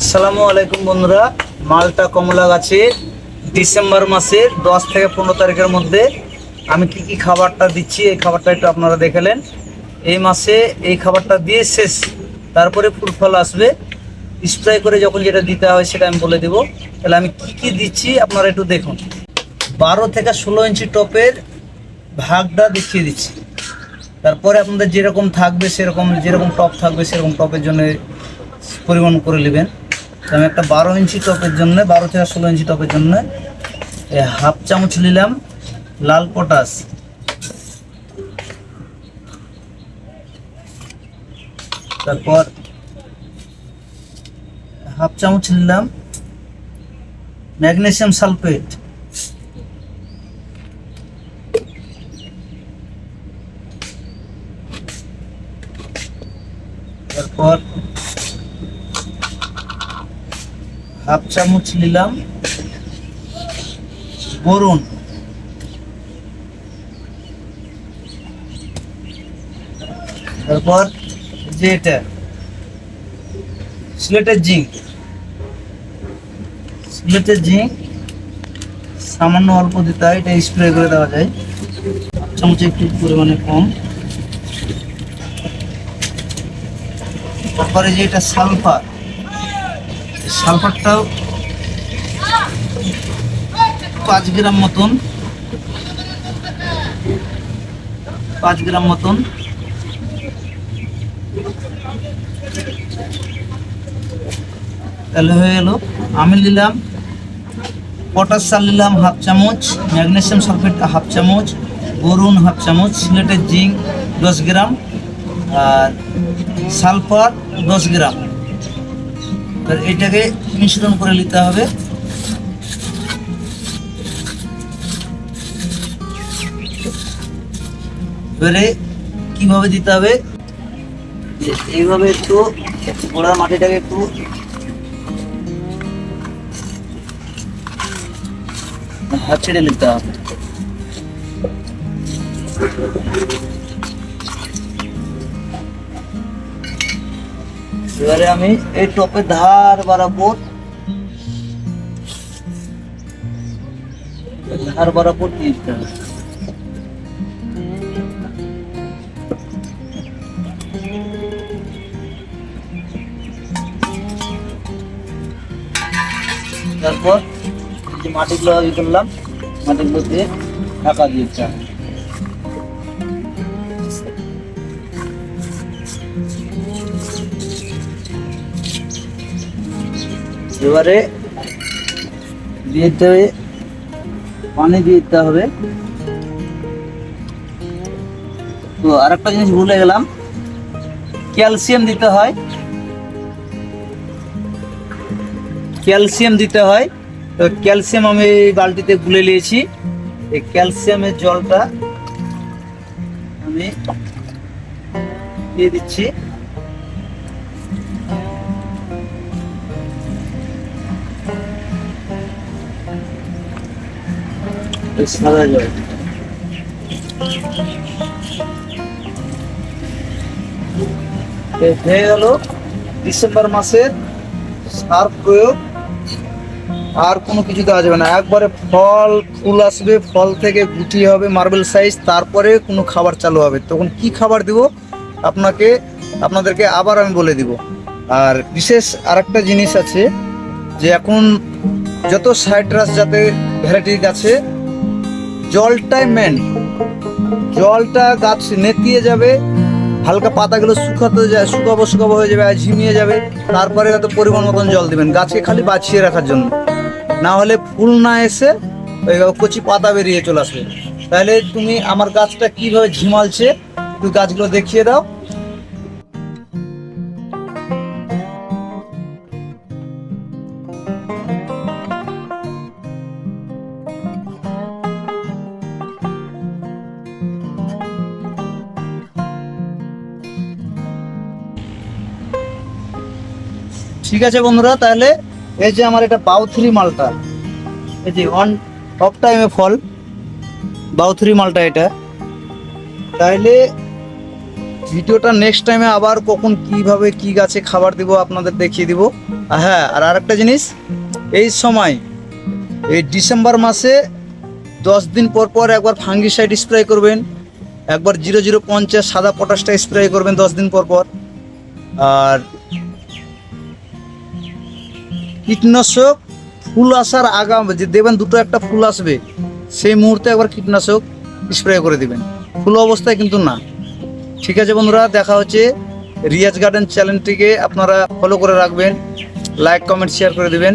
আসসালামু আলাইকুম বন্ধুরা, মালটা কমলা গাছে ডিসেম্বর মাসের দশ থেকে পনেরো তারিখের মধ্যে আমি কি কি খাবারটা দিচ্ছি, এই খাবারটা একটু আপনারা দেখালেন। এই মাসে এই খাবারটা দিয়ে শেষ, তারপরে ফুল ফল আসবে। স্প্রে করে যখন যেটা দিতে হয় সেটা আমি বলে দেব। তাহলে আমি কি কি দিচ্ছি আপনারা একটু দেখুন। বারো থেকে ষোলো ইঞ্চি টপের ভাগটা দেখিয়ে দিচ্ছি। তারপরে আপনাদের যেরকম থাকবে সেরকম, যেরকম টপ থাকবে সেরকম টপের জন্য পরিমাণ করে নেবেন। আমি একটা বারো ইঞ্চি টপের জন্য, বারো থেকে ষোলো ইঞ্চি টপের জন্য হাফ চামচ নিলাম লাল পটাশ। তারপর হাফ চামচ নিলাম ম্যাগনেসিয়াম সালফেট। তারপর হাফ চামচ নিলাম। বরুণ। তারপর যে এটা, সিলেটের জিঙ্ক সিলেটের জিঙ্ক সামান্য অল্প দিতে হয়, এটা স্প্রে করে দেওয়া যায়। চামচ একটু পরিমাণে কম। তারপরে যে এটা সালফার সালফারটাও পাঁচ গ্রাম মতন। পাঁচ গ্রাম মতন। তাহলে হয়ে গেল। আমি নিলাম পটাশ সার নিলাম হাফ চামচ, ম্যাগনেশিয়াম সালফেট হাফ চামচ, বরুণ হাফ চামচ, সিলেটের জিঙ্ক দশ গ্রাম, আর সালফার দশ গ্রাম। এবার এটাকে মিশ্রণ করে নিতে হবে। এবারে কীভাবে দিতে হবে? এইভাবে একটু গোড়ার মাটিটাকে একটু হাত ছেড়ে নিতে হবে। এবারে আমি এই টপের ধার বরাবর ধার দিয়ে দিতে তারপর যে মাটিগুলো ই করলাম, মাটিগুলো দিয়ে ঢাকা দিয়ে এবারে দিয়ে দিতে হবে পানি দিয়ে দিতে হবে। তো আর একটা জিনিস ভুলে গেলাম, ক্যালসিয়াম দিতে হয়। ক্যালসিয়াম দিতে হয়। তো ক্যালসিয়াম আমি বালতিতে গুলে নিয়েছি। এই ক্যালসিয়ামের জলটা আমি দিয়ে দিচ্ছি। সাদা হয়ে গেল ডিসেম্বর মাসের সার প্রয়োগ আর কোনো কিছু দেওয়া যাবে না। একবারে ফল ফুল আসবে ফল থেকে গুটি হবে মার্বেল সাইজ, তারপরে কোনো খাবার চালু হবে। তখন কি খাবার দিব? আপনাকে আপনাদেরকে আবার আমি বলে দিব। আর বিশেষ আরেকটা জিনিস আছে যে, এখন যত সাইট্রাস যাতে ভ্যারাইটির গাছে জলটাই মেন জলটা গাছ নেতিয়ে যাবে, হালকা পাতাগুলো শুকাতে যায়, শুকাবো শুকাবো হয়ে যাবে, আর ঝিমিয়ে যাবে। তারপরে হয়তো পরিমাণ মতন জল দিবেন গাছকে খালি বাঁচিয়ে রাখার জন্য। না হলে ফুল না এসে ওই কচি পাতা বেরিয়ে চলে আসবে। তাহলে তুমি আমার গাছটা কীভাবে ঝিমালছে তুমি গাছগুলো দেখিয়ে দাও। ঠিক আছে বন্ধুরা, তাহলে এই যে আমার এটা বাউথরি মালটা, এই যে অন টপ টাইমে ফল বাউথরি মালটা এটা। তাহলে ভিডিওটা নেক্সট টাইমে আবার কখন কীভাবে কি গাছে খাবার দিব আপনাদের দেখিয়ে দিব। হ্যাঁ আর আরেকটা জিনিস, এই সময়, এই ডিসেম্বর মাসে দশ দিন পর পর একবার ফাঙ্গিসাইড স্প্রে করবেন, একবার জিরো জিরো পঞ্চাশ সাদা পটাশটা স্প্রে করবেন দশ দিন পর পর। আর কীটনাশক ফুল আসার আগাম যে দেবেন, দুটো একটা ফুল আসবে, সেই মুহূর্তে একবার কীটনাশক স্প্রে করে দিবেন। ফুল অবস্থায় কিন্তু না। ঠিক আছে বন্ধুরা, দেখা হচ্ছে রিয়াজ গার্ডেন চ্যানেলটিকে। আপনারা ফলো করে রাখবেন লাইক কমেন্ট শেয়ার করে দিবেন।